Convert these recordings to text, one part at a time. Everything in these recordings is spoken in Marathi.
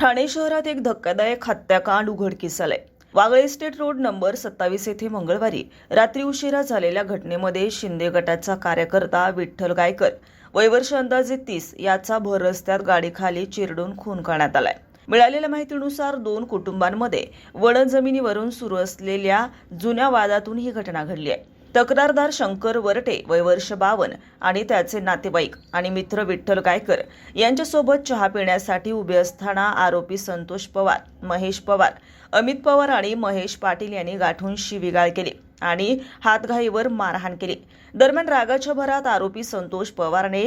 ठाणे शहरात एक धक्कादायक हत्याकांड उघडकीस आलाय वागळे स्टेट रोड नंबर सत्तावीस येथे मंगळवारी रात्री उशिरा झालेल्या घटनेमध्ये शिंदे गटाचा कार्यकर्ता विठ्ठल गायकर वयवर्ष अंदाजे तीस याचा भर रस्त्यात गाडीखाली चिरडून खून करण्यात आलाय. मिळालेल्या माहितीनुसार दोन कुटुंबांमध्ये वण जमिनीवरून सुरू असलेल्या जुन्या वादातून ही घटना घडली आहे. तक्रारदार शंकर वरटे वयवर्ष बावन आणि त्याचे नातेवाईक आणि मित्र विठ्ठल गायकर यांच्यासोबत चहा पिण्यासाठी उभे असताना आरोपी संतोष पवार महेश पवार अमित पवार आणि महेश पाटील यांनी गाठून शिवीगाळ केली आणि हातघाईवर मारहाण केली. दरम्यान रागाच्या भरात आरोपी संतोष पवारने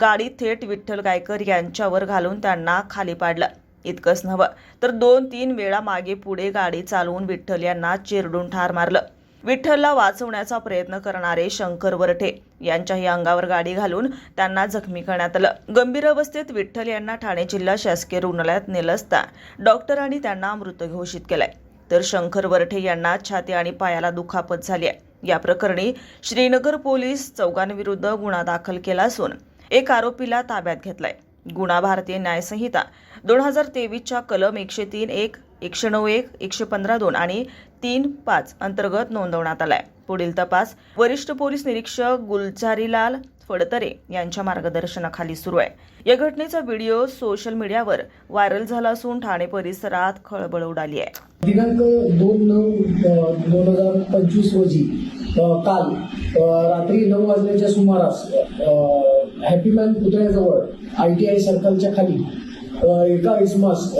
गाडी थेट विठ्ठल गायकर यांच्यावर घालून त्यांना खाली पाडलं. इतकंच नव्हं तर दोन तीन वेळा मागे पुढे गाडी चालवून विठ्ठल यांना चिरडून ठार मारलं. विठ्ठलला वाचवण्याचा प्रयत्न करणारे शंकर वरठे यांच्याही अंगावर गाडी घालून त्यांना जखमी करण्यात आलं. गंभीर अवस्थेत विठ्ठल यांना ठाणे जिल्हा शासकीय रुग्णालयात नेलं असता डॉक्टरांनी त्यांना मृत घोषित केलाय. तर शंकर वरठे यांना छाती आणि पायाला दुखापत झाली आहे. या प्रकरणी श्रीनगर पोलीस चौघांविरुद्ध गुन्हा दाखल केला असून एक आरोपीला ताब्यात घेतलाय. गुन्हा भारतीय न्यायसंहिता दोन हजार तेवीसच्या कलम एकशे तीन एक एकशे नऊ एक एकशे पंधरा दोन आणि तीन पाच अंतर्गत नोंदवण्यात आलाय. पुढील तपास वरिष्ठ पोलीस निरीक्षक गुलजारीलाल फडतरे यांच्या मार्गदर्शनाखाली सुरू आहे. या घटनेचा व्हिडिओ सोशल मीडियावर व्हायरल झाला असून ठाणे परिसरात खळबळ उडाली आहे. दिनांक दोन नऊ दोन हजार पंचवीस रोजी काल रात्री नऊ वाजण्याच्या सुमारास हॅपीमॅन पुतळ्याजवळ आय टी आय सर्कलच्या खाली एका इसमास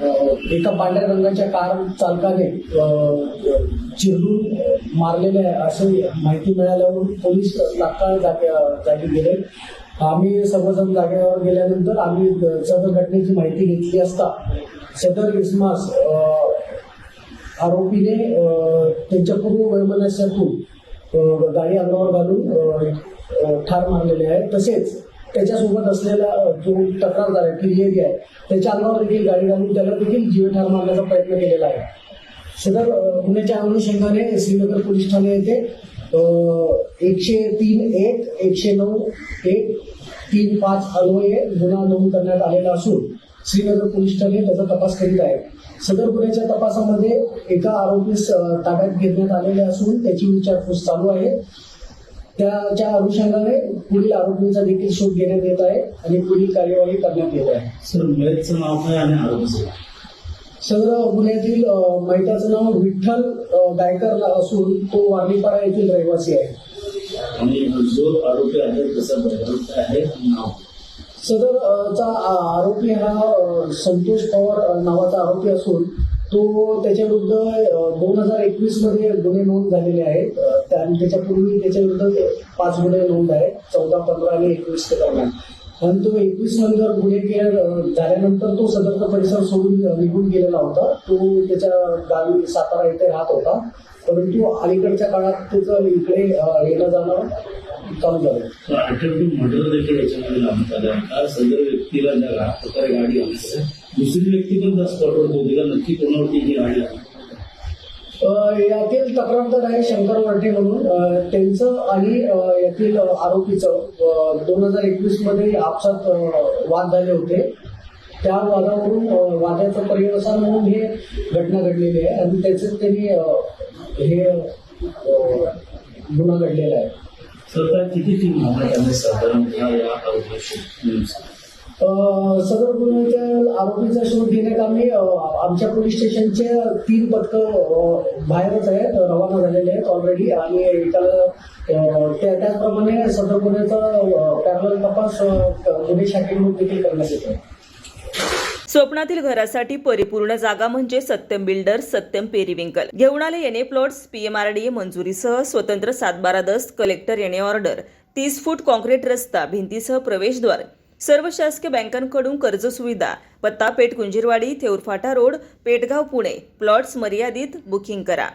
एका पांढऱ्या रंगाच्या कार चालकाने चिरून चिरडून मारलेले आहे अशी माहिती मिळाल्यावर पोलीस तात्काळ जागे जागी गेले. आम्ही सर्वजण जागेवर गेल्यानंतर आम्ही सदर घटनेची माहिती घेतली असता सदर इसमास आरोपीने त्यांच्या पूर्व वैमनस्यातून गाडी अंगावर घालून ठार मारलेले आहे. तसेच त्याच्यासोबत असलेला जो तक्रारदार आहे फिर्यादी आहे त्याच्या अंगावर देखील गाडी घालून त्याला देखील जीव ठार मारण्याचा प्रयत्न केलेला आहे. सदर अ, गुन्ह्याच्या अनुषंगाने श्रीनगर पोलीस ठाणे येथे एकशे तीन एक एकशे नऊ एक तीन पाच अन्वये गुन्हा नोंद करण्यात आलेला असून श्रीनगर पोलीस ठाणे त्याचा तपास करीत आहे. सदर गुन्ह्याच्या तपासामध्ये एका आरोपीस ताब्यात घेण्यात आलेले असून त्याची विचारपूस चालू आहे. त्याच्या अनुषंगाने पुढील आरोपींचा देखील शोध घेण्यात येत आहे आणि पुढील कार्यवाही करण्यात येत आहे. सर मयतचं नाव काय आणि आरोपीचं? सदर गुन्ह्यातील अ, मैताचं नाव विठ्ठल गायकर असून तो वारणीपाडा येथील रहिवासी आहे. आणि जो आरोपी आहे तसा आहे? नाव? सदर अ, चा आ- आरोपी हा संतोष पवार नावाचा आरोपी असून तो त्याच्याविरुद्ध दोन हजार एकवीसमध्ये गुन्हे नोंद झालेले आहेत. त्या- आणि त्याच्यापूर्वी त्याच्याविरुद्ध पाच गुन्हे नोंद आहेत. चौदा पंधरा आणि एकवीस दरम्यान आणि तो एकवीस नंतर गुन्हे केअर झाल्यानंतर तो सदरचा परिसर सोडून निघून गेलेला होता. तो त्याच्या गावी सातारा येथे राहत होता. परंतु अलीकडच्या काळात त्याचं इकडे येणं जाणं चालू झालं. तर मर्डर देखील याच्यामध्ये लावण्यात आलं का सदर व्यक्तीला ज्या प्रकारे गाडी आली. दुसरी व्यक्ती पण स्पॉटवर होती का नक्की कोणावरती ही अ, यातील तक्रारदार आहे शंकर वरठे म्हणून. त्यांचं आणि यातील आरोपीचं दोन हजार एकवीसमध्ये आपसात वाद झाले होते. त्या वादावरून वादाचं पर्यवसान म्हणून हे घटना घडलेली आहे. आणि त्याचं त्यांनी हे गुन्हा घडलेला आहे. सरकार किती टीम साधारणतः या आरोपी सदर गुन्ह्याच्या आरोपीचा शोध घेण्यात आम्ही आमच्या पोलीस स्टेशनचे तीन पथकं बाहेरच आहेत रवाना झालेले आहेत ऑलरेडी आणि एकाला त्याचप्रमाणे सदर गुन्ह्याचा पॅरल तपास गुन्हे शाखेकडून देखील करण्यात येतो स्वप्नातील घरासाठी परिपूर्ण जागा म्हणजे सत्यम बिल्डर सत्यम पेरिविंकल. घेऊन आले एनए प्लॉट्स पीएमआरडीए मंजुरीसह स्वतंत्र सातबारा दस कलेक्टर एनए ऑर्डर. तीस फूट कॉन्क्रीट रस्ता भिंतीसह प्रवेशद्वार. सर्व शासकीय बँकांकडून कर्ज सुविधा पत्ता पेठ कुंजीरवाडी थेऊरफाटा रोड पेटगाव पुणे. प्लॉट्स मर्यादित बुकिंग करा.